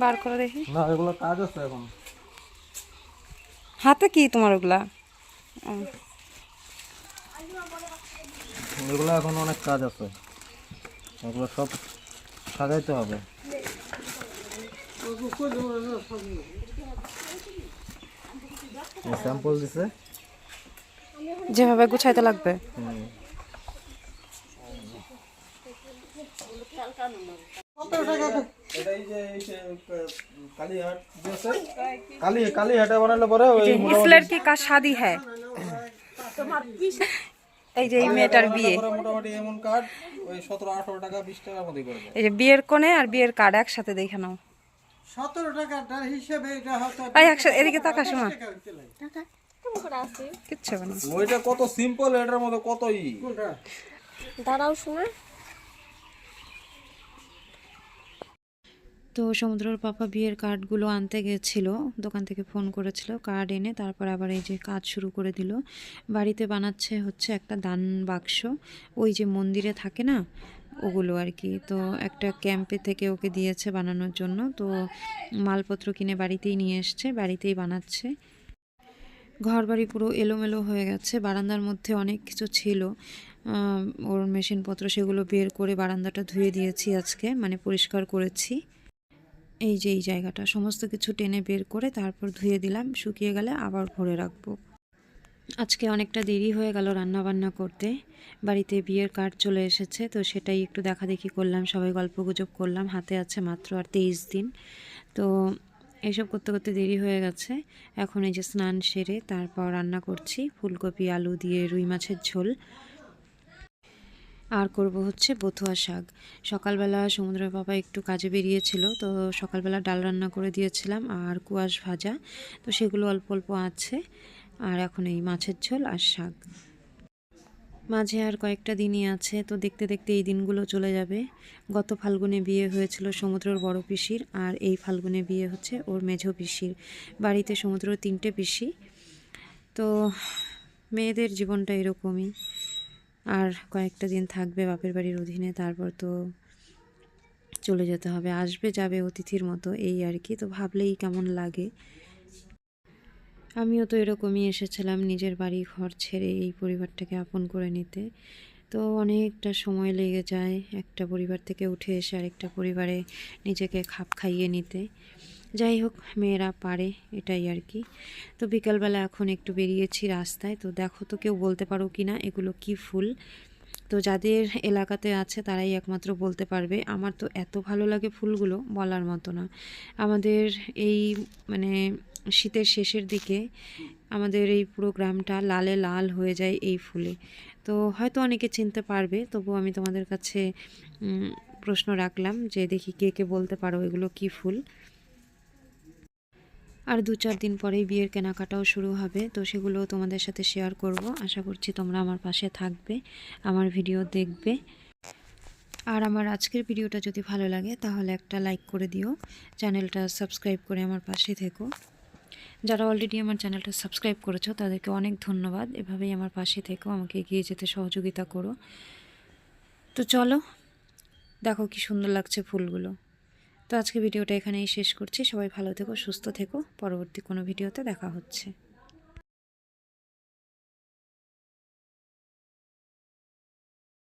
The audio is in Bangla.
বার করে দেখি। না এগুলো কাজ আছে এখন। হাতে কি তোমার ওগুলা? এগুলো এখন অনেক কাজ আছে। এগুলো সব সাজাইতে হবে। স্যাম্পল দিছে। যেভাবে গুছাইতে লাগবে। ইসলের কি কা শাদি হ্যাঁ। এই যে এই মেয়েটার বিয়ে। টাকা এই যে বিয়ের কোণে আর বিয়ের কার্ড একসাথে দেখে নাও। সতেরো টাকাটার হিসেবে এটা হয়তো একসাথে এদিকে তাকা শোনা কিচ্ছু হবে না। ওইটা কত সিম্পল এটার মধ্যে কত ই? কোনটা? দাঁড়াও শোনা। তো সমুদ্রের পাপা বিয়ের কার্ডগুলো আনতে গেছিল দোকান থেকে ফোন করেছিল কার্ড এনে তারপর আবার এই যে কাজ শুরু করে দিল। বাড়িতে বানাচ্ছে হচ্ছে একটা দান বাক্স ওই যে মন্দিরে থাকে না ওগুলো আর কি। তো একটা ক্যাম্পে থেকে ওকে দিয়েছে বানানোর জন্য। তো মালপত্র কিনে বাড়িতেই নিয়ে এসছে বাড়িতেই বানাচ্ছে। ঘর বাড়ি পুরো এলোমেলো হয়ে গেছে। বারান্দার মধ্যে অনেক কিছু ছিল। ওর মেশিনপত্র সেগুলো বের করে বারান্দাটা ধুয়ে দিয়েছি আজকে মানে পরিষ্কার করেছি। এই যে এই জায়গাটা, সমস্ত কিছু টেনে বের করে তারপর ধুয়ে দিলাম, শুকিয়ে গেলে আবার ভরে রাখব। আজকে অনেকটা দেরি হয়ে গেল রান্না বান্না করতে। বাড়িতে বিয়ের কার্ড চলে এসেছে, তো সেটাই একটু দেখা দেখি করলাম, সবাই গল্প গুজব করলাম। হাতে আছে মাত্র আর তেইশ দিন। তো এইসব করতে করতে দেরি হয়ে গেছে। এখন এই যে স্নান সেরে তারপর রান্না করছি, ফুলকপি, আলু দিয়ে রুই মাছের ঝোল। আর করব হচ্ছে বথুয়া শাক। সকালবেলা সমুদ্রের বাবা একটু কাজে বেরিয়েছিল, তো সকালবেলা ডাল রান্না করে দিয়েছিলাম আর কুয়াশ ভাজা। তো সেগুলো অল্প অল্প আছে। আর এখন এই মাছের ঝোল আর শাক। মাঝে আর কয়েকটা দিনই আছে, তো দেখতে দেখতে এই দিনগুলো চলে যাবে। গত ফাল্গুনে বিয়ে হয়েছিল সমুদ্রর বড় পিসির, আর এই ফাল্গুনে বিয়ে হচ্ছে ওর মেঝো পিসির। বাড়িতে সমুদ্রের তিনটে পিসি। তো মেয়েদের জীবনটা এরকমই। আর কয়েকটা দিন থাকবে বাপের বাড়ির অধীনে, তারপর তো চলে যেতে হবে। আসবে যাবে অতিথির মতো, এই আর কি। তো ভাবলেই কেমন লাগে। আমিও তো এরকমই এসেছিলাম নিজের বাড়ি ঘর ছেড়ে এই পরিবারটাকে আপন করে নিতে। তো অনেকটা সময় লেগে যায় একটা পরিবার থেকে উঠে এসে আরেকটা পরিবারে নিজেকে খাপ খাইয়ে নিতে। যাই হোক, মেয়েরা পারে এটাই আর কি। তো বিকালবেলা এখন একটু বেরিয়েছি রাস্তায়। তো দেখো তো কেউ বলতে পারো কি না, এগুলো কি ফুল? তো যাদের এলাকাতে আছে তারাই একমাত্র বলতে পারবে। আমার তো এত ভালো লাগে ফুলগুলো বলার মতো না। আমাদের এই মানে শীতের শেষের দিকে আমাদের এই পুরো গ্রামটা লালে লাল হয়ে যায় এই ফুলে। তো হয়তো অনেকে চিনতে পারবে, তবু আমি তোমাদের কাছে প্রশ্ন রাখলাম যে দেখি কে কে বলতে পারো এগুলো কি ফুল। আর দু চার দিন পরেই বিয়ের কেনাকাটাও শুরু হবে, তো সেগুলো তোমাদের সাথে শেয়ার করব। আশা করছি তোমরা আমার পাশে থাকবে, আমার ভিডিও দেখবে। আর আমার আজকের ভিডিওটা যদি ভালো লাগে তাহলে একটা লাইক করে দিও, চ্যানেলটা সাবস্ক্রাইব করে আমার পাশে থেকো। যারা অলরেডি আমার চ্যানেলটা সাবস্ক্রাইব করেছ, তাদেরকে অনেক ধন্যবাদ। এভাবেই আমার পাশে থেকেও আমাকে এগিয়ে যেতে সহযোগিতা করো। তো চলো, দেখো কি সুন্দর লাগছে ফুলগুলো। তো আজকে ভিডিওটা এখানেই শেষ করছি। সবাই ভালো থেকো, সুস্থ থেকো। পরবর্তী কোনো ভিডিওতে দেখা হচ্ছে।